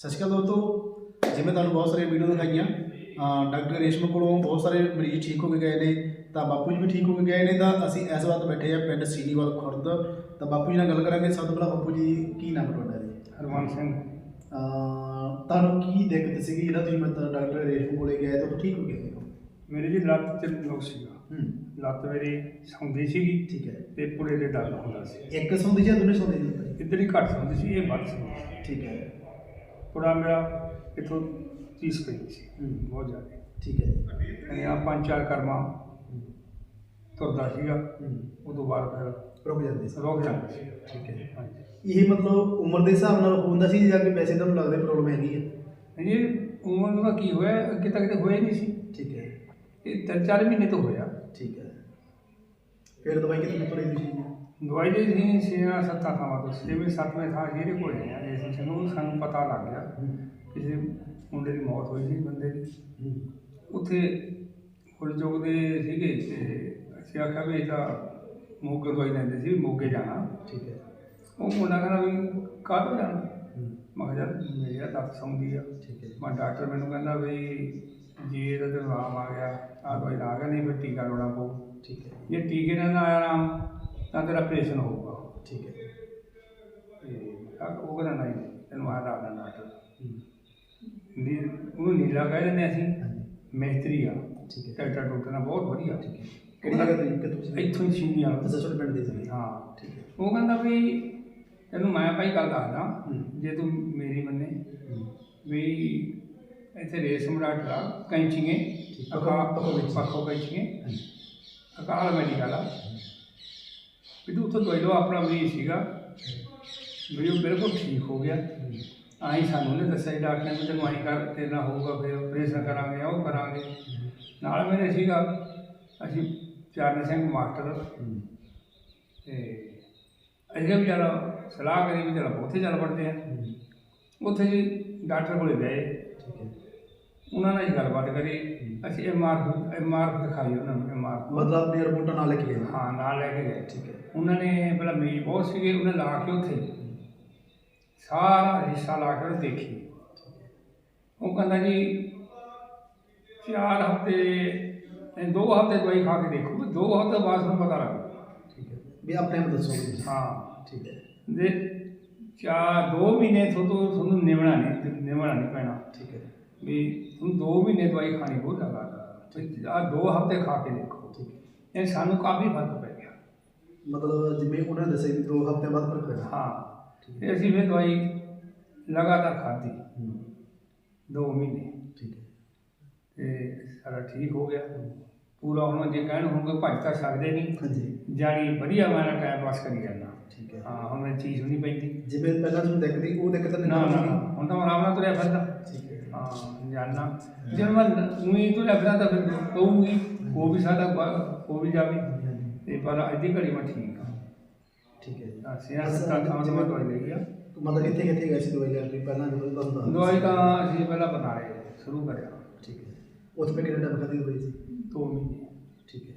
ਸਤਿ ਸ਼੍ਰੀ ਅਕਾਲ ਦੋਸਤੋ। ਜਿਵੇਂ ਤੁਹਾਨੂੰ ਬਹੁਤ ਸਾਰੀਆਂ ਵੀਡੀਓ ਦਿਖਾਈਆਂ। ਡਾਕਟਰ ਰੇਸ਼ਮ ਕੋਲੋਂ ਬਹੁਤ ਸਾਰੇ ਮਰੀਜ਼ ਠੀਕ ਹੋ ਕੇ ਗਏ ਨੇ ਤਾਂ ਬਾਪੂ ਜੀ ਵੀ ਠੀਕ ਹੋ ਕੇ ਗਏ ਨੇ ਤਾਂ ਅਸੀਂ ਇਸ ਵਕਤ ਬੈਠੇ ਆ ਪਿੰਡ ਸੀਨੀਵਾਲ ਖੁਰਦ। ਤਾਂ ਬਾਪੂ ਜੀ ਨਾਲ ਗੱਲ ਕਰਾਂਗੇ। ਸਭ ਤੋਂ ਪਹਿਲਾਂ ਬਾਪੂ ਜੀ ਕੀ ਨਾਮ ਤੁਹਾਡਾ ਜੀ? ਹਰਵੰਤ ਸਿੰਘ। ਤੁਹਾਨੂੰ ਕੀ ਦਿੱਕਤ ਸੀਗੀ ਜਿਹੜਾ ਤੁਸੀਂ ਮਤਲਬ ਡਾਕਟਰ ਰੇਸ਼ਮ ਕੋਲੇ ਗਏ ਤਾਂ ਠੀਕ ਹੋ ਗਏ? ਮੇਰੀ ਜੀ ਲੱਤ ਚ ਨੁਕਸ ਸੀਗਾ। ਲੱਤ ਮੇਰੀ ਸੌਂਦੀ ਸੀਗੀ ਠੀਕ ਹੈ। ਤੇ ਪੁੜੇ ਦੇ ਦਰਦ ਹੁੰਦਾ ਸੀ। ਇੱਕ ਸੌਂਦੀ ਜਾਂ ਦੋਨੇ ਸੌਂਦੇ ਜੀ ਇੱਧਰ ਹੀ ਘੱਟ ਸੌਂਦੀ ਸੀ ਇਹ ਵੱਧ ਸੀ। ਠੀਕ ਹੈ। ਪੁੜਾ ਮੇਰਾ ਇੱਥੋਂ 30 ਪਈ ਸੀ। ਬਹੁਤ ਜ਼ਿਆਦਾ। ਠੀਕ ਹੈ ਜੀ। ਆ ਪੰਜ ਚਾਰ ਕਰਮਾ ਤੁਰਦਾ ਸੀਗਾ। ਹੂੰ। ਉਦੋਂ ਬਾਅਦ ਫਿਰ ਰੁਕ ਜਾਂਦੇ ਸੀ। ਰੁਕ ਜਾਂਦਾ ਸੀ। ਠੀਕ ਹੈ ਹਾਂਜੀ। ਇਹ ਮਤਲਬ ਉਮਰ ਦੇ ਹਿਸਾਬ ਨਾਲ ਹੁੰਦਾ ਸੀ ਜਾਂ ਕਿ ਪੈਸੇ ਤੁਹਾਨੂੰ ਲੱਗਦੇ ਪ੍ਰੋਬਲਮ ਹੈਗੀ ਹੈ? ਇਹ ਉਮਰ ਦਾ ਕੀ ਹੋਇਆ? ਅੱਗੇ ਤੱਕ ਤੇ ਹੋਇਆ ਨਹੀਂ ਸੀ। ਠੀਕ ਹੈ। ਇਹ ਤਿੰਨ ਚਾਰ ਮਹੀਨੇ ਤੋਂ ਹੋਇਆ। ਠੀਕ ਹੈ। ਫਿਰ ਦਵਾਈ ਕਿੱਥੇ ਤੋਂ ਲਈ ਸੀ ਦਵਾਈ ਦੇ ਸੀ ਛੇਆਂ ਸੱਤਾਂ ਥਾਵਾਂ ਤੋਂ ਛੇਵੇਂ ਸੱਤਵੇਂ ਥਾਂ ਜਿਹੜੇ ਕੋਲ ਗਏ ਆ ਇਸ ਨੂੰ ਸਾਨੂੰ ਪਤਾ ਲੱਗ ਗਿਆ ਕਿਸੇ ਮੁੰਡੇ ਦੀ ਮੌਤ ਹੋਈ ਸੀ ਬੰਦੇ ਦੀ। ਉੱਥੇ ਫੁੱਲ ਚੁੱਕਦੇ ਸੀਗੇ ਤੇ ਅਸੀਂ ਆਖਿਆ ਵੀ ਇਹ ਤਾਂ ਮੋਗੇ ਦਵਾਈ ਲੈਂਦੇ ਸੀ ਮੋਗੇ ਜਾਣਾ। ਠੀਕ ਹੈ। ਉਹ ਮੁੰਡਾ ਕਹਿੰਦਾ ਵੀ ਕਾਹਤੋਂ ਜਾਣਾ? ਮੈਂ ਕਿਹਾ ਮੇਰੀ ਦੱਸ ਸੌਂਦੀ ਆ। ਠੀਕ ਹੈ। ਮੈਂ ਡਾਕਟਰ ਮੈਨੂੰ ਕਹਿੰਦਾ ਵੀ ਜੇ ਇਹਦਾ ਤੇ ਆਰਾਮ ਆ ਗਿਆ ਆ ਦਵਾਈ ਲਾ ਗਿਆ ਨਹੀਂ ਫਿਰ ਟੀਕਾ ਲਾਉਣਾ ਪਊ। ਠੀਕ ਹੈ। ਜੇ ਟੀਕੇ ਨਾਲ ਆਇਆ ਆਰਾਮ ਤਾਂ ਤੇਰਾ ਆਪਰੇਸ਼ਨ ਹੋਊਗਾ। ਠੀਕ ਹੈ। ਤੇ ਆ- ਉਹ ਕਹਿੰਦਾ ਨਹੀਂ ਤੈਨੂੰ ਆ ਦੱਸਦਾ ਡਾਕਟਰ। ਨੀ ਉਹਨੂੰ ਨੀਲਾ ਕਹਿ ਦਿੰਦੇ ਅਸੀਂ ਮਿਸਤਰੀ ਆ। ਠੀਕ ਹੈ। ਟਰੈਕਟਰ ਟੁੱਟਣਾ ਬਹੁਤ ਵਧੀਆ। ਠੀਕ ਹੈ। ਕਿਹੜੀ ਜਗ੍ਹਾ ਤੋਂ ਜੀ ਕਿੱਥੋਂ ਸੀ ਇੱਥੋਂ ਹੀ ਸੀਨੀ ਵਾਲਾ। ਅੱਛਾ ਛੋਟੇ ਪਿੰਡ ਦੇ ਸੀ। ਹਾਂ। ਠੀਕ ਹੈ। ਉਹ ਕਹਿੰਦਾ ਵੀ ਤੈਨੂੰ ਮੈਂ ਭਾਈ ਗੱਲ ਦੱਸਦਾ। ਜੇ ਤੂੰ ਮੇਰੀ ਮੰਨੇ। ਵੀ ਇੱਥੇ ਰੇਸ਼ਮ ਡਾਕਟਰ ਆ ਕੈਂਚੀਏ ਠੀਕ। ਅਕਾ ਪੱਖੋ ਕੈਂਚੀ। ਪੱਖੋ ਕੈਂਚੀਏ ਹਾਂਜੀ। ਅਕਾਲ ਮੈਡੀਕਲ ਆ। ਵੀ ਤੂੰ ਉੱਥੋਂ ਦਵਾਈ ਲਓ ਆਪਣਾ ਮਰੀਜ਼ ਸੀਗਾ। ਵੀ ਉਹ ਬਿਲਕੁਲ ਠੀਕ ਹੋ ਗਿਆ। ਆਈ ਸਾਨੂੰ ਨੇ ਦੱਸਿਆ ਸੀ ਡਾਕਟਰ ਨੇ ਤੈਨੂੰ ਆਈ ਕਰ ਤੇਰਾ ਹੋਊਗਾ ਫਿਰ ਆਪਰੇਸ਼ਨ ਕਰਾਂਗੇ ਉਹ ਕਰਾਂਗੇ। ਨਾਲ ਮੇਰੇ ਸੀਗਾ ਅਸੀਂ ਚਰਨ ਸਿੰਘ ਮਾਸਟਰ। ਤੇ ਅਸੀਂ ਵੀ ਚਲ ਸਲਾਹ ਕਰੀ ਵੀ ਚਲ ਉੱਥੇ ਚੱਲ ਪੜਦੇ ਆ। ਉੱਥੇ ਜੀ ਡਾਕਟਰ ਕੋਲੇ ਗਏ। ਠੀਕ ਹੈ ਉਹਨਾਂ ਨਾਲ ਹੀ ਗੱਲਬਾਤ ਕਰੀ। ਅਸੀਂ ਐਮ ਆਰ ਐਮ ਆਰ ਦਿਖਾਈ ਉਹਨਾਂ ਨੂੰ ਐਮ ਆਰ ਮਤਲਬ ਆਪਣੀ ਰਿਪੋਰਟਾਂ ਨਾਲ ਲੈ ਕੇ ਗਏ। ਹਾਂ ਨਾਲ ਲੈ ਕੇ ਗਏ। ਠੀਕ ਹੈ। ਉਹਨਾਂ ਨੇ ਪਹਿਲਾਂ ਮਰੀਜ਼ ਬਹੁਤ ਸੀਗੇ ਉਹਨੇ ਲਾ ਕੇ ਉੱਥੇ ਸਾਰਾ ਹਿੱਸਾ ਲਾ ਕੇ ਦੇਖੀ। ਉਹ ਕਹਿੰਦਾ ਜੀ ਚਾਰ ਹਫ਼ਤੇ ਦੋ ਹਫ਼ਤੇ ਦਵਾਈ ਖਾ ਕੇ ਦੇਖੋ ਦੋ ਹਫ਼ਤੇ ਬਾਅਦ ਤੁਹਾਨੂੰ ਪਤਾ ਲੱਗ ਠੀਕ ਹੈ। ਵੀ ਆਪਣੇ ਆਪ ਦੱਸੋ। ਹਾਂ। ਠੀਕ ਹੈ। ਦੇ ਚਾਰ ਦੋ ਮਹੀਨੇ ਤੋਂ ਤੁਹਾਨੂੰ ਨਿਵਣਾ ਨਹੀਂ ਨਿਵਣਾ ਨਹੀਂ ਪੈਣਾ। ਠੀਕ ਹੈ। ਵੀ ਤੁਹਾਨੂੰ ਦੋ ਮਹੀਨੇ ਦਵਾਈ ਖਾਣੀ ਬਹੁਤ ਲਗਾਤਾਰ ਆ ਦੋ ਹਫ਼ਤੇ ਖਾ ਕੇ ਦੇਖੋ। ਠੀਕ ਹੈ। ਇਹ ਸਾਨੂੰ ਕਾਫੀ ਫ਼ਰਕ ਮਤਲਬ ਜਿਵੇਂ ਉਹਨਾਂ ਨੇ ਦੱਸਿਆ ਵੀ ਦੋ ਹਫ਼ਤੇ ਬਾਅਦ ਫ਼ਰਕ ਹੋਇਆ ਹਾਂ। ਤੇ ਅਸੀਂ ਫਿਰ ਦਵਾਈ ਲਗਾਤਾਰ ਖਾਧੀ। ਹੂੰ। ਦੋ ਮਹੀਨੇ। ਠੀਕ ਹੈ। ਤੇ ਸਾਰਾ ਠੀਕ ਹੋ ਗਿਆ। ਪੂਰਾ ਹੁਣ ਜੇ ਕਹਿਣ ਹੋਊਗਾ ਭੱਜ ਤਾਂ ਸਕਦੇ ਨਹੀਂ। ਹਾਂਜੀ। ਜਾਣੀ ਵਧੀਆ ਮੈਂ ਟਾਈਮ ਪਾਸ ਕਰੀ ਜਾਂਦਾ। ਠੀਕ ਹੈ। ਹਾਂ ਹੁਣ ਮੈਂ ਚੀਜ਼ ਨਹੀਂ ਪੈਂਦੀ। ਜਿਵੇਂ ਪਹਿਲਾਂ ਤੁਹਾਨੂੰ ਦਿੱਕਦੀ ਉਹ ਦਿੱਕਤ ਨਹੀਂ ਨਾ ਨਾ ਨਾ, ਹੁਣ ਤਾਂ ਆਰਾਮ ਨਾਲ ਤੁਰਿਆ ਫਿਰਦਾ। ਠੀਕ ਹੈ। ਹਾਂ ਜਾਨਾ ਜੇ ਮੈਂ ਉਹੀ ਤੁਰਿਆ ਫਿਰਦਾ ਤਾਂ ਫਿਰ ਕਹੂਗੀ ਉਹ ਵੀ ਸਾਡਾ ਉਹ ਵੀ ਜਾਵੇ। ਤੇ ਪਰ ਅੱਜ ਦੀ ਘੜੀ ਮੈਂ ਠੀਕ ਹਾਂ। ਠੀਕ ਹੈ ਜੀ। ਅਸੀਂ ਹਸਪਤਾਲ ਥਾਂ ਤੋਂ ਮੈਂ ਦਵਾਈ ਲਈ ਗਿਆ ਮਤਲਬ ਕਿੱਥੇ ਕਿੱਥੇ ਗਏ ਸੀ ਦਵਾਈ ਲੈਣ ਲਈ? ਪਹਿਲਾਂ ਜਦੋਂ ਤੁਹਾਨੂੰ ਦੱਸ। ਦਵਾਈ ਤਾਂ ਅਸੀਂ ਪਹਿਲਾਂ ਬਨਾਲੇ ਸ਼ੁਰੂ ਕਰਿਆ। ਠੀਕ ਹੈ। ਉਸ ਪੇ ਕਿੰਨੇ ਟਾਈਮ ਖਾਦੀ ਦਵਾਈ ਸੀ? ਦੋ ਮਹੀਨੇ। ਠੀਕ ਹੈ।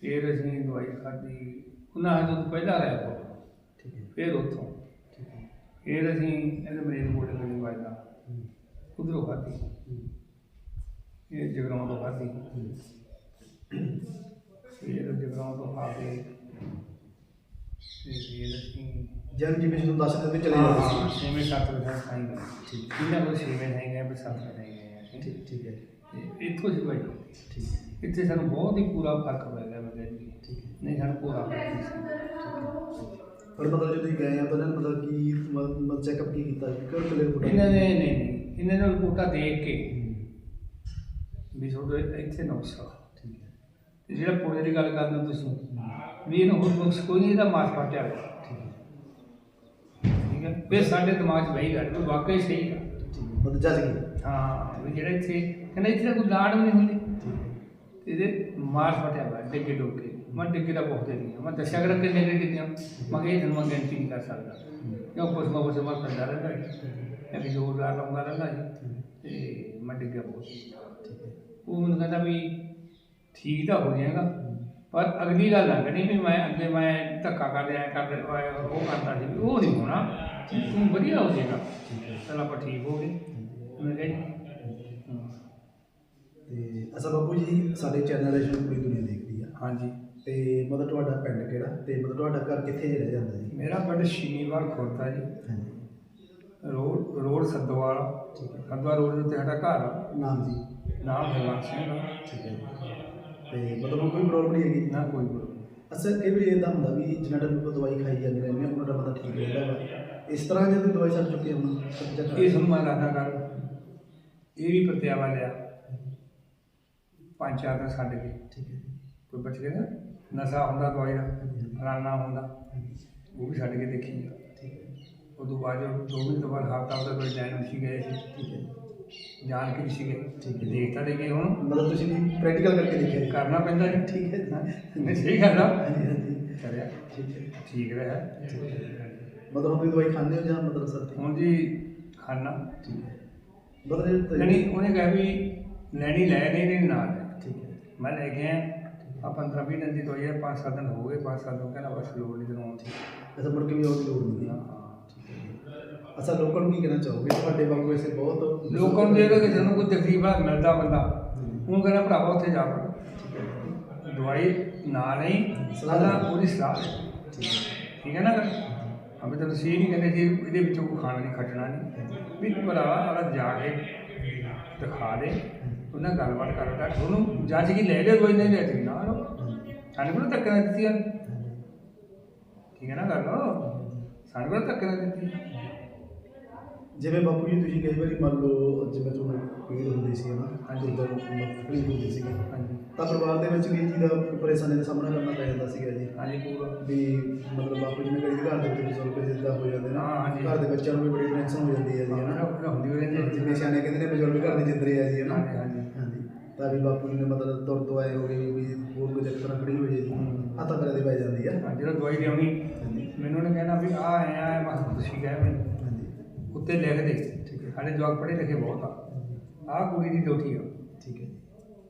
ਫਿਰ ਅਸੀਂ ਦਵਾਈ ਖਾਧੀ। ਉਹਨਾਂ ਹਜੇ ਤੋਂ ਪਹਿਲਾਂ ਰਹਿ ਕੋਲ ਠੀਕ ਹੈ। ਫਿਰ ਉੱਥੋਂ। ਠੀਕ ਹੈ। ਫਿਰ ਅਸੀਂ ਇਹਦੇ ਮਰੀਜ਼ ਕੋਲ ਵਾਜਦਾ ਹੂੰ। ਉਧਰੋਂ ਹੂੰ। ਇਹ ਜਗਰਾਉਂ ਤੋਂ ਖਾਧੀ। ਹੂੰ। ਫਿਰ ਜਗਰਾਉਂ ਤੋਂ ਖਾ ਕੇ ਤੇ ਫਿਰ ਅਸੀਂ ਜਦ ਜਿਵੇਂ ਤੁਹਾਨੂੰ ਦੱਸ ਦਿੱਤਾ ਵੀ ਚਲੇ ਹਾਂ ਜਾਂਦੇ ਹਾਂ ਸੀ ਛੇਵੇਂ ਸੱਤ ਵਜੇ ਖਾਈ ਗਏ ਠੀਕ। ਇਹਨਾਂ ਕੋਲ ਛੇਵੇਂ ਨਹੀਂ ਗਏ ਪਰ ਸੱਤ ਵਜੇ ਗਏ ਅਸੀਂ। ਠੀਕ ਠੀਕ ਹੈ ਤੇ ਇੱਥੋਂ ਸੀ ਭਾਈ। ਠੀਕ ਹੈ ਇੱਥੇ ਸਾਨੂੰ ਬਹੁਤ ਹੀ ਪੂਰਾ ਫ਼ਰਕ ਪੈ ਗਿਆ ਮੈਂ ਕਹਿੰਦੀ ਠੀਕ ਨਹੀਂ ਸਾਨੂੰ ਪੂਰਾ ਫ਼ਰਕ ਸੀ ਪਰ ਮਤਲਬ ਜਦੋਂ ਤੁਸੀਂ ਗਏ ਆ ਤਾਂ ਇਹਨਾਂ ਨੇ ਮਤਲਬ ਕੀ ਮਤਲਬ ਚੈੱਕਅਪ ਕੀ ਕੀਤਾ ਕਿਉਂ ਚਲੇ ਰਿਪੋਰਟ ਇਹਨਾਂ ਨੇ ਨਹੀਂ ਨਹੀਂ। ਇਹਨਾਂ ਨੇ ਰਿਪੋਰਟਾਂ ਦੇਖ ਕੇ ਵੀ ਤੁਹਾਡੇ ਇੱਥੇ ਨੁਕਸ ਤੇ ਜਿਹੜਾ ਪੁੜੇ ਦੀ ਗੱਲ ਕਰਦੇ ਹੋ ਤੁਸੀਂ? ਵੀ ਇਹਨੂੰ ਹੋਰ ਨੁਕਸ ਕੋਈ ਨਹੀਂ ਇਹਦਾ ਮਾਸ ਫਟਿਆ ਹੋਇਆ ਠੀਕ ਹੈ। ਠੀਕ ਹੈ। ਫਿਰ ਸਾਡੇ ਦਿਮਾਗ 'ਚ ਬਈ ਗੱਲ ਵੀ ਵਾਕਈ ਸਹੀ ਹੈ। ਮਤਲਬ ਜੱਜ ਗਏ ਹਾਂ ਵੀ ਜਿਹੜਾ ਇੱਥੇ ਕਹਿੰਦਾ ਇੱਥੇ ਕੋਈ ਲਾੜ ਵੀ ਨਹੀਂ ਹੁੰਦੀ। ਇਹਦੇ ਮਾਸ ਫਟਿਆ ਹੋਇਆ ਡਿੱਗੇ ਡੋਕੇ। ਮੈਂ ਡਿੱਗੇ ਦਾ ਬਹੁਤ ਦੇਰੀ ਮੈਂ ਦੱਸਿਆ ਕਰ ਕਿੰਨੇ ਕਿ ਕਿੰਨੇ ਮੈਂ ਕਿਹਾ ਇਹ ਤੁਹਾਨੂੰ ਮੈਂ ਗਿਣਤੀ ਨਹੀਂ ਕਰ ਸਕਦਾ। ਕਿਉਂ ਕੁਛ ਨਾ ਕੁਛ ਮੈਂ ਕਰਦਾ ਰਹਿੰਦਾ ਹੈ ਕਿ ਜ਼ੋਰਦਾਰ ਲਾਉਂਦਾ ਰਹਿੰਦਾ ਜੀ ਤੇ ਮੈਂ ਡਿੱਗਿਆ ਬਹੁਤ। ਉਹ ਮੈਨੂੰ ਕਹਿੰਦਾ ਵੀ ਠੀਕ ਤਾਂ ਹੋ ਜਾਏਗਾ। ਪਰ ਅਗਲੀ ਗੱਲ ਆ ਕਰੀ ਵੀ ਮੈਂ ਅੱਗੇ ਮੈਂ ਧੱਕਾ ਕਰ ਰਿਹਾ ਕਰ ਰਿਹਾ ਉਹ ਕਰਦਾ ਸੀ ਉਹ ਨਹੀਂ ਹੋਣਾ। ਤੂੰ ਵਧੀਆ ਹੋ ਜਾਏਗਾ। ਚਲ ਆਪਾਂ ਠੀਕ ਹੋ ਗਏ। ਮੈਂ ਕਿਹਾ। ਤੇ ਅਸਾ ਬਾਪੂ ਜੀ ਸਾਡੇ ਚੈਨਲ ਵਿੱਚ ਪੂਰੀ ਦੁਨੀਆ ਦੇਖਦੀ ਆ। ਹਾਂਜੀ। ਤੇ ਮਤਲਬ ਤੁਹਾਡਾ ਪਿੰਡ ਕਿਹੜਾ? ਤੇ ਮਤਲਬ ਤੁਹਾਡਾ ਘਰ ਕਿੱਥੇ ਜਿਹੜਾ ਜਾਂਦਾ ਜੀ? ਮੇਰਾ ਪਿੰਡ ਸ਼ੀਨੀਵਾਲ ਖੁਰਦਾ ਜੀ। ਹਾਂਜੀ। Road road Saddowal. ਠੀਕ ਹੈ। ਸੱਦੋਵਾਲ ਰੋਡ ਦੇ ਉੱਤੇ ਸਾਡਾ ਘਰ ਆ। ਨਾਮ ਜੀ। ਨਾਮ ਹਰਵੰਤ ਸਿੰਘ। ਠੀਕ ਹੈ। ਤੇ ਮਤਲਬ ਕੋਈ ਪ੍ਰੋਬਲਮ ਨਹੀਂ ਹੈਗੀ ਨਾ ਕੋਈ ਪ੍ਰੋਬਲਮ ਅਸਲ ਕਈ ਵਾਰੀ ਇਦਾਂ ਹੁੰਦਾ ਵੀ ਜਿਨ੍ਹਾਂ ਦਾ ਕੋਈ ਦਵਾਈ ਖਾਈ ਜਾਂਦੇ ਰਹਿੰਦੇ ਆ, ਉਹਨਾਂ ਦਾ ਬੰਦਾ ਠੀਕ ਰਹਿੰਦਾ ਵਾ। ਇਸ ਤਰ੍ਹਾਂ ਜੇ ਦਵਾਈ ਛੱਡ ਚੁੱਕੇ ਹੁਣ ਸੱਚਾ ਇਹ ਮੈਂ ਦੱਸਦਾ ਗੱਲ। ਇਹ ਵੀ ਪ੍ਰਤਿਆਵਾ ਲਿਆ। ਪੰਜ ਚਾਰ ਦਿਨ ਛੱਡ ਕੇ। ਠੀਕ ਹੈ। ਕੋਈ ਬਚ ਗਿਆ ਨਾ? ਨਸ਼ਾ ਹੁੰਦਾ ਦਵਾਈ ਦਾ ਫਲਾਨਾ ਹੁੰਦਾ ਉਹ ਵੀ ਛੱਡ ਕੇ ਦੇਖੀ ਠੀਕ ਹੈ। ਉਦੋਂ ਬਾਅਦ ਜੋ ਦੋ ਮਹੀਨੇ ਤੋਂ ਬਾਅਦ ਹਫਤਾ ਉਹਦਾ ਕੋਈ ਸੀ ਗਏ ਸੀ। ਠੀਕ ਹੈ। ਜਾਣ ਕੇ ਸੀਗੇ। ਠੀਕ ਹੈ। ਦੇਖਤਾ ਦੇ ਕੇ ਹੁਣ। ਮਤਲਬ ਤੁਸੀਂ ਪ੍ਰੈਕਟੀਕਲ ਕਰਕੇ ਦੇਖਿਆ ਕਰਨਾ ਪੈਂਦਾ ਜੀ। ਠੀਕ ਹੈ ਨਹੀਂ ਸਹੀ ਗੱਲ ਆ। ਕਰਿਆ। ਠੀਕ ਹੈ। ਠੀਕ ਰਿਹਾ। ਮਤਲਬ ਹੁਣ ਤੁਸੀਂ ਦਵਾਈ ਖਾਂਦੇ ਹੋ ਜਾਂ ਮਤਲਬ ਸਰ ਹੁਣ ਜੀ ਖਾਣਾ ਠੀਕ ਹੈ। ਮਤਲਬ ਤਾਂ- ਨਹੀਂ ਉਹਨੇ ਕਿਹਾ ਵੀ ਲੈਣੀ ਲੈ ਨਹੀਂ ਨਹੀਂ ਨਾ ਠੀਕ ਹੈ। ਮੈਂ ਲੈ ਗਿਆ ਆ 15 20 ਦਿਨ ਦੀ ਦਵਾਈ ਹੈ 5-7 ਦਿਨ ਹੋ ਗਏ। 5-7 ਦਿਨ ਕਹਿੰਦਾ ਬਸ ਲੋੜ ਨਹੀਂ ਤੈਨੂੰ ਆਉਂਦੀ ਅੱਛਾ ਮੁੜ ਕੇ ਵੀ ਦੀ ਲੋੜ ਨਹੀਂ। ਹੈ। ਅੱਛਾ ਲੋਕਾਂ ਨੂੰ ਕੀ ਕਹਿਣਾ ਚਾਹੋਗੇ? ਤੁਹਾਡੇ ਵਾਂਗੂ ਵੈਸੇ ਬਹੁਤ ਲੋਕਾਂ ਨੂੰ ਜਿਹੜਾ ਕਿਸੇ ਨੂੰ ਕੋਈ ਤਕਲੀਫ ਆ ਮਿਲਦਾ ਬੰਦਾ। ਉਹਨੂੰ ਕਹਿੰਦਾ ਭਰਾਵਾ ਉੱਥੇ ਜਾ। ਦਵਾਈ ਨਾ ਨਹੀਂ ਸਲਾਹ ਉਹਦੀ ਸਲਾਹ। ਠੀਕ ਹੈ। ਨਾ ਅਬੇ ਤਾਂ ਤੁਸੀਂ ਨਹੀਂ ਕਹਿੰਦੇ ਜੀ ਇਹਦੇ ਵਿੱਚੋਂ ਕੋਈ ਖਾਣਾ ਨਹੀਂ ਖੱਟਣਾ ਨਹੀਂ। ਵੀ ਭਰਾਵਾ ਆਲਾ ਜਾ ਕੇ ਦਿਖਾ ਦੇ ਉਹਨਾਂ ਗੱਲਬਾਤ ਕਰਦਾ ਉਹਨੂੰ ਜੱਜ ਕੀ ਲੈ ਲਿਆ ਕੋਈ ਨਹੀਂ ਲੈ ਤੇ ਨਾ ਸਾਨੂੰ ਕੋਲ ਧੱਕੇ ਨਾਲ ਦਿੱਤੀ ਠੀਕ ਹੈ ਨਾ ਗੱਲ? ਸਾਨੂੰ ਕੋਲ ਧੱਕੇ ਨਾਲ ਦਿੱਤੀ। ਜਿਵੇਂ ਬਾਪੂ ਜੀ ਤੁਸੀਂ ਕਈ ਵਾਰੀ ਮੰਨ ਲਓ ਜਿਵੇਂ ਤੁਹਾਨੂੰ ਪੀੜ ਹੁੰਦੀ ਸੀ ਨਾ ਹਾਂਜੀ। ਜਦੋਂ ਮੱਖੜੀ ਹੁੰਦੀ ਸੀ ਹਾਂਜੀ। ਤਾਂ ਪਰਿਵਾਰ ਦੇ ਵਿੱਚ ਵੀ ਇਹ ਚੀਜ਼ ਦਾ ਪਰੇਸ਼ਾਨੀ ਦਾ ਸਾਹਮਣਾ ਕਰਨਾ ਪੈ ਜਾਂਦਾ ਸੀਗਾ ਜੀ। ਹਾਂਜੀ ਪੂਰਾ। ਵੀ ਮਤਲਬ ਬਾਪੂ ਜੀ ਨੇ ਕਈ ਘਰ ਦੇ ਵਿੱਚ ਬਜ਼ੁਰਗ ਜਿੱਦਾਂ ਹੋ ਜਾਂਦੇ ਨਾ ਹਾਂ। ਘਰ ਦੇ ਬੱਚਿਆਂ ਨੂੰ ਵੀ ਬੜੀ ਟੈਨਸ਼ਨ ਹੋ ਜਾਂਦੀ ਹੈ ਜੀ ਹਨਾ। ਨੂੰ ਹੁੰਦੀ ਹੋਈ ਰਹਿੰਦੀ ਜਿਵੇਂ ਸਿਆਣੇ ਕਹਿੰਦੇ ਨੇ ਬਜ਼ੁਰਗ ਘਰ ਦੇ ਜਿੰਦਰੇ ਆ ਜੀ ਹਨਾ। ਹਾਂਜੀ ਹਾਂਜੀ। ਤਾਂ ਵੀ ਬਾਪੂ ਜੀ ਨੇ ਮਤਲਬ ਤੁਰ ਤੋਂ ਆਏ ਹੋਗੇ ਵੀ ਹੋਰ ਕੋਈ ਚੱਕਰ ਨਾ ਖੜੀ ਹੋ ਜੇ। ਜੀ ਹੂੰ। ਹੱਥਾਂ ਪੈਰਾਂ ਦੀ ਪੈ ਜਾਂਦੀ ਆ। ਹਾਂ, ਜਦੋਂ ਦਵਾਈ ਲਿਆਉਣੀ ਮੈਨੂੰ ਉਹਨੇ ਕਹਿਣਾ ਵੀ ਆ ਐ ਆ ਮੈਂ ਕਿਹਾ ਤੁਸੀਂ ਕਹੇ ਮੈਨੂੰ। ਉੱਤੇ ਲਿਖ ਦੇ ਠੀਕ ਹੈ। ਸਾਡੇ ਜਵਾਕ ਪੜ੍ਹੇ ਲਿਖੇ ਬਹੁਤ ਆ। ਆਹ ਕੁੜੀ ਦੀ ਡਿਊਟੀ ਆ। ਠੀਕ ਹੈ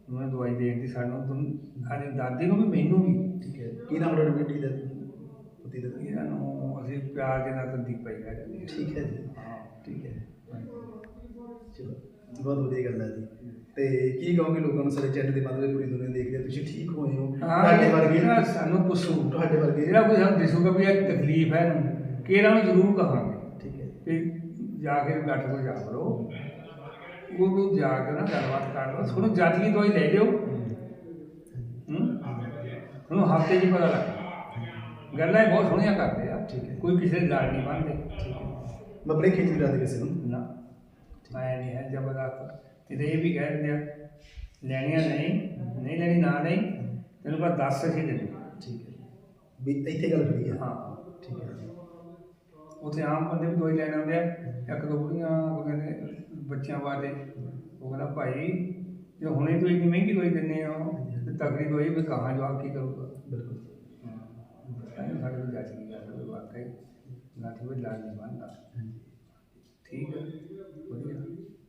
ਉਹਨੇ ਦਵਾਈ ਦੇਣ ਦੀ ਸਾਨੂੰ ਤੁਮ ਸਾਡੇ ਦਾਦੀ ਨੂੰ ਵੀ ਮੈਨੂੰ ਵੀ। ਠੀਕ ਹੈ। ਕੀ ਨਾਮ ਤੁਹਾਡੀ ਬੇਟੀ ਦਾ? ਪੁੱਤੀ ਦਾ? ਇਹਨਾਂ ਨੂੰ ਅਸੀਂ ਪਿਆਰ ਦੇ ਨਾਲ ਤੰਦੀ ਪਈ ਹੈ ਜਾਂਦੀ ਠੀਕ ਹੈ ਜੀ। ਹਾਂ ਠੀਕ ਹੈ। ਚਲੋ ਬਹੁਤ ਵਧੀਆ ਗੱਲ ਹੈ ਜੀ। ਤੇ ਕੀ ਕਹੋਗੇ ਲੋਕਾਂ ਨੂੰ? ਸਾਡੇ ਚੈਨਲ ਦੇ ਮਾਧਿਅਮ ਪੂਰੀ ਦੁਨੀਆ ਦੇਖਦੇ ਆ। ਤੁਸੀਂ ਠੀਕ ਹੋਏ ਹੋ? ਤੁਹਾਡੇ ਵਰਗੇ? ਸਾਨੂੰ ਪੁੱਛੂ ਤੁਹਾਡੇ ਵਰਗੇ? ਜਿਹੜਾ ਕੋਈ ਸਾਨੂੰ ਦਿਸੂਗਾ ਵੀ ਇਹ ਤਕਲੀਫ ਹੈ ਕਿਹੜਾ ਨੂੰ ਜ਼ਰੂਰ ਕਹਾਂਗੇ। ਠੀਕ ਹੈ ਤੇ ਜਾ ਕੇ ਡਾਕਟਰ ਕੋਲ ਜਾ ਵੜੋ ਉਹਨੂੰ ਜਾ ਕੇ ਨਾ ਗੱਲਬਾਤ ਕਰ ਲਓ। ਤੁਹਾਨੂੰ ਦੀ ਦਵਾਈ ਲੈ ਲਿਓ। ਹੂੰ? ਤੁਹਾਨੂੰ ਹਫ਼ਤੇ ਹੀ ਪਤਾ ਲੱਗ ਗੱਲਾਂ ਇਹ ਬਹੁਤ ਸੋਹਣੀਆਂ ਕਰਦੇ ਆ। ਠੀਕ ਹੈ। ਕੋਈ ਕਿਸੇ ਦੇ ਨਹੀਂ ਬੰਨਦੇ ਮੈਂ ਬੜੇ ਖੇਚ ਦੇ ਕਿਸੇ ਨੂੰ। ਨਾ। ਮੈਂ ਨਹੀਂ ਹੈ ਜ਼ਬਰਦਸਤ। ਤੇ ਇਹ ਵੀ ਕਹਿ ਦਿੰਦੇ ਆ ਲੈਣੀਆਂ ਨਹੀਂ ਨਹੀਂ ਲੈਣੀ ਨਾ ਨਹੀਂ। ਤੈਨੂੰ ਪਰ 10 ਅਸੀਂ ਦੇ। ਠੀਕ ਹੈ। ਵੀ ਇੱਥੇ ਗੱਲ ਖੜੀ ਆ ਹਾਂ। ਠੀਕ ਹੈ। ਜੀ ਉੱਥੇ ਆਮ ਬੰਦੇ ਵੀ ਦਵਾਈ ਲੈਣ ਆਉਂਦੇ ਆ। ਇੱਕ ਦੋ ਬੁੜੀਆਂ ਉਹ ਕਹਿੰਦੇ ਬੱਚਿਆਂ ਵਾਸਤੇ। ਉਹ ਕਹਿੰਦਾ ਭਾਈ ਜੇ ਹੁਣੇ ਤੋਂ ਇੰਨੀ ਮਹਿੰਗੀ ਦਵਾਈ ਦਿੰਦੇ ਹੋ ਤੇ ਤਕੜੀ ਦਵਾਈ ਵੀ ਕਹਾਂ ਜਵਾਬ ਕੀ ਕਰੂਗਾ? ਬਿਲਕੁਲ। ਕਹਿੰਦੇ ਸਾਡੇ ਕੋਲ ਜਾਚ ਨਹੀਂ ਕਰਦਾ ਵਾਕਈ। ਲਾਠੀ ਵੀ ਲਾਲ ਨਹੀਂ ਬੰਦਾ ਠੀਕ ਹੈ। ਵਧੀਆ।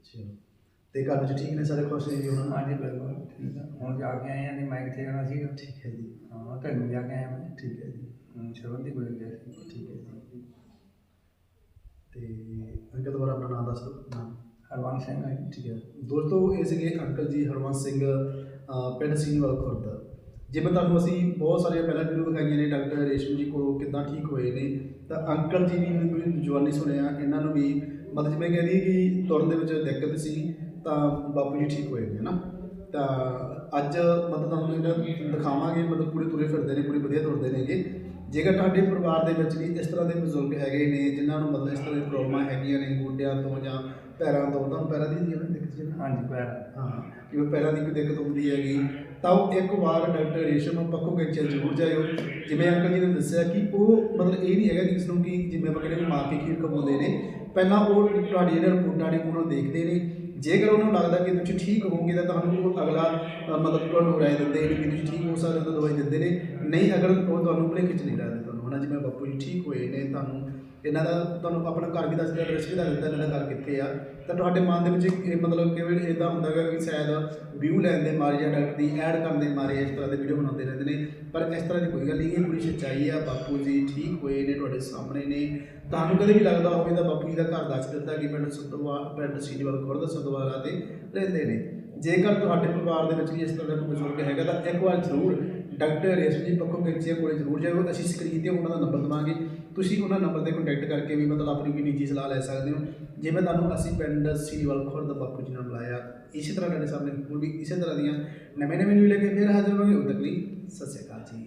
ਚਲੋ ਤੇ ਘਰ ਵਿੱਚ ਠੀਕ ਨੇ ਸਾਰੇ ਖੁਸ਼ ਨੇ ਜੀ ਨਾਲ ਹਾਂਜੀ ਬਿਲਕੁਲ ਠੀਕ ਹੈ ਹੁਣ ਜਾ ਕੇ ਆਏ ਆ ਨਹੀਂ ਮੈਂ ਕਿੱਥੇ ਜਾਣਾ ਸੀਗਾ? ਠੀਕ ਹੈ ਜੀ। ਹਾਂ ਤੈਨੂੰ ਜਾ ਕੇ ਆਇਆ ਮੈਂ। ਠੀਕ ਹੈ ਜੀ। ਹਮ, ਸ਼ਰਵਨ ਦੀ ਗੁਜ਼ਰ ਗਿਆ ਠੀਕ ਹੈ ਜੀ। ਤੇ ਅੰਕਲ ਦੁਬਾਰਾ ਆਪਣਾ ਨਾਮ ਦੱਸ ਦਿਓ। ਨਾਮ? ਹਰਵੰਤ ਸਿੰਘ ਹੈ ਠੀਕ ਹੈ। ਦੋਸਤੋ, ਇਹ ਸੀਗੇ ਅੰਕਲ ਜੀ ਹਰਵੰਸ ਸਿੰਘ ਪਿੰਡ ਸੀਨੀਵਾਲ ਖੁਰਦ। ਜਿਵੇਂ ਤੁਹਾਨੂੰ ਅਸੀਂ ਬਹੁਤ ਸਾਰੀਆਂ ਪਹਿਲਾਂ ਵੀਡੀਓ ਵਿਖਾਈਆਂ ਨੇ, ਡਾਕਟਰ ਰੇਸ਼ਮ ਜੀ ਕੋਲੋਂ ਕਿੱਦਾਂ ਠੀਕ ਹੋਏ ਨੇ, ਤਾਂ ਅੰਕਲ ਜੀ ਵੀ ਕੋਈ ਜਵਾਨੀ ਸੁਣਿਆ, ਇਹਨਾਂ ਨੂੰ ਵੀ ਮਤਲਬ ਜਿਵੇਂ ਕਹਿੰਦੀ ਕਿ ਤੁਰਨ ਦੇ ਵਿੱਚ ਦਿੱਕਤ ਸੀ, ਤਾਂ ਬਾਪੂ ਜੀ ਠੀਕ ਹੋਏ ਨੇ ਨਾ ਤਾਂ ਅੱਜ ਮਤਲਬ ਤੁਹਾਨੂੰ ਇਹਨਾਂ ਦਿਖਾਵਾਂਗੇ, ਮਤਲਬ ਪੂਰੇ ਤੁਰੇ ਫਿਰਦੇ ਨੇ, ਪੂਰੀ ਵਧੀਆ ਤੁਰਦੇ ਨੇਗੇ। ਜੇਕਰ ਤੁਹਾਡੇ ਪਰਿਵਾਰ ਦੇ ਵਿੱਚ ਵੀ ਇਸ ਤਰ੍ਹਾਂ ਦੇ ਬਜ਼ੁਰਗ ਹੈਗੇ ਨੇ ਜਿਨ੍ਹਾਂ ਨੂੰ ਮਤਲਬ ਇਸ ਤਰ੍ਹਾਂ ਦੀ ਪ੍ਰੋਬਲਮਾਂ ਹੈਗੀਆਂ ਨੇ ਗੋਡਿਆਂ ਤੋਂ ਜਾਂ ਪੈਰਾਂ ਤੋਂ ਤੁਹਾਨੂੰ ਪੈਰਾਂ ਦੀ ਨਾ ਦਿੱਕਤ ਜੀ? ਹਾਂਜੀ ਪੈਰ। ਹਾਂ ਜਿਵੇਂ ਪੈਰਾਂ ਦੀ ਕੋਈ ਦਿੱਕਤ ਹੁੰਦੀ ਹੈਗੀ ਤਾਂ ਉਹ ਇੱਕ ਵਾਰ ਡਾਕਟਰ ਰੇਸ਼ਮ ਪੱਕੋ ਕੈਂਚਰ ਜ਼ਰੂਰ ਜਾਇਓ। ਜਿਵੇਂ ਅੰਕਲ ਜੀ ਨੇ ਦੱਸਿਆ ਕਿ ਉਹ ਮਤਲਬ ਇਹ ਨਹੀਂ ਹੈਗਾ ਕਿ ਕਿਸ ਨੂੰ ਕਿ ਜਿਵੇਂ ਆਪਾਂ ਕਹਿੰਦੇ ਮਾਰ ਕੇ ਖੀਰ ਖਵਾਉਂਦੇ ਨੇ ਪਹਿਲਾਂ ਉਹ ਤੁਹਾਡੀ ਜਿਹੜੇ ਰਿਪੋਰਟਾਂ ਨੇ ਉਹਨਾਂ ਨੂੰ ਦੇਖਦੇ ਨੇ। ਜੇਕਰ ਉਹਨਾਂ ਨੂੰ ਲੱਗਦਾ ਕਿ ਤੁਸੀਂ ਠੀਕ ਹੋਵੋਗੇ ਤਾਂ ਤੁਹਾਨੂੰ ਉਹ ਅਗਲਾ ਮਤਲਬ ਤੁਹਾਨੂੰ ਰਾਏ ਦਿੰਦੇ ਨੇ ਕਿ ਤੁਸੀਂ ਠੀਕ ਹੋ ਸਕਦੇ ਹੋ ਤਾਂ ਦਵਾਈ ਦਿੰਦੇ ਨੇ। ਨਹੀਂ, ਅਗਰ ਉਹ ਤੁਹਾਨੂੰ ਭੁਲੇਖੇ ਚ ਨਹੀਂ ਰੱਖਦੇ ਤੁਹਾਨੂੰ, ਹਨਾ? ਜਿਵੇਂ ਬਾਪੂ ਜੀ ਠੀਕ ਹੋਏ ਨੇ, ਤੁਹਾਨੂੰ ਇਹਨਾਂ ਦਾ ਤੁਹਾਨੂੰ ਆਪਣਾ ਘਰ ਵੀ ਦੱਸ ਦਿੰਦਾ ਐਡਰੈਸ ਵੀ ਦੱਸ ਦਿੱਤਾ, ਇਹਨਾਂ ਦਾ ਘਰ ਕਿੱਥੇ ਆ? ਤਾਂ ਤੁਹਾਡੇ ਮਨ ਦੇ ਵਿੱਚ ਇਹ ਮਤਲਬ ਕਿਵੇਂ ਇਦਾਂ ਹੁੰਦਾ ਹੈਗਾ ਕਿ ਸ਼ਾਇਦ ਵਿਊ ਲੈਣ ਦੇ ਮਾਰੇ ਜਾਂ ਡਾਕਟਰ ਦੀ ਐਡ ਕਰਨ ਦੇ ਮਾਰੇ ਇਸ ਤਰ੍ਹਾਂ ਦੇ ਵੀਡੀਓ ਬਣਾਉਂਦੇ ਰਹਿੰਦੇ ਨੇ। ਪਰ ਇਸ ਤਰ੍ਹਾਂ ਦੀ ਕੋਈ ਗੱਲ ਨਹੀਂ, ਇਹ ਪੂਰੀ ਸੱਚਾਈ ਆ, ਬਾਪੂ ਜੀ ਠੀਕ ਹੋਏ ਨੇ, ਤੁਹਾਡੇ ਸਾਹਮਣੇ ਨੇ। ਤੁਹਾਨੂੰ ਕਦੇ ਵੀ ਲੱਗਦਾ ਹੋਵੇ ਤਾਂ ਬਾਪੂ ਜੀ ਦਾ ਘਰ ਦੱਸ ਦਿੱਤਾ ਕਿ ਪਿੰਡ ਸਤਵਾ ਪਿੰਡ ਸੀਨੀਵਾਲ ਖੁਰਦ ਸਤਵਾਲਾ ਤੇ ਰਹਿੰਦੇ ਨੇ। ਜੇਕਰ ਤੁਹਾਡੇ ਪਰਿਵਾਰ ਦੇ ਵਿੱਚ ਵੀ ਇਸ ਤਰ੍ਹਾਂ ਦਾ ਕੋਈ ਬਜ਼ੁਰਗ ਹੈਗਾ ਤਾਂ ਇੱਕ ਵਾਰ ਜ਼ਰੂਰ ਡਾਕਟਰ ਰੇਸ਼ਮ ਜੀ ਪੱਖੋਂ ਗਿਰਚੇ ਕੋਲੇ ਜ਼ਰੂਰ ਜਾਇਓ, ਅਸੀਂ ਸਕਰੀਨ ਤੇ ਉਹਨਾਂ ਦਾ ਨੰਬਰ ਦਵਾਂਗੇ। ਤੁਸੀਂ ਉਹਨਾਂ ਨੰਬਰ ਤੇ ਕੰਟੈਕਟ ਕਰਕੇ ਵੀ ਮਤਲਬ ਆਪਣੀ ਵੀ ਨਿੱਜੀ ਸਲਾਹ ਲੈ ਸਕਦੇ ਹੋ। ਜਿਵੇਂ ਤੁਹਾਨੂੰ ਅਸੀਂ ਪਿੰਡ ਸੀਨੀਵਾਲ ਖੁਰਦ ਬਾਪੂ ਜੀ ਨਾਲ ਬੁਲਾਇਆ, ਇਸੇ ਤਰ੍ਹਾਂ ਤੁਹਾਡੇ ਸਾਹਮਣੇ ਹੋਰ ਵੀ ਇਸੇ ਤਰ੍ਹਾਂ ਦੀਆਂ ਨਵੇਂ ਨਵੇਂ ਵੀਡੀਓ ਲੈ ਕੇ ਫਿਰ ਹਾਜ਼ਰ ਹੋਵਾਂਗੇ। ਉਦੋਂ ਤੱਕ ਲਈ ਸਤਿ ਸ਼੍ਰੀ ਅਕਾਲ ਜੀ।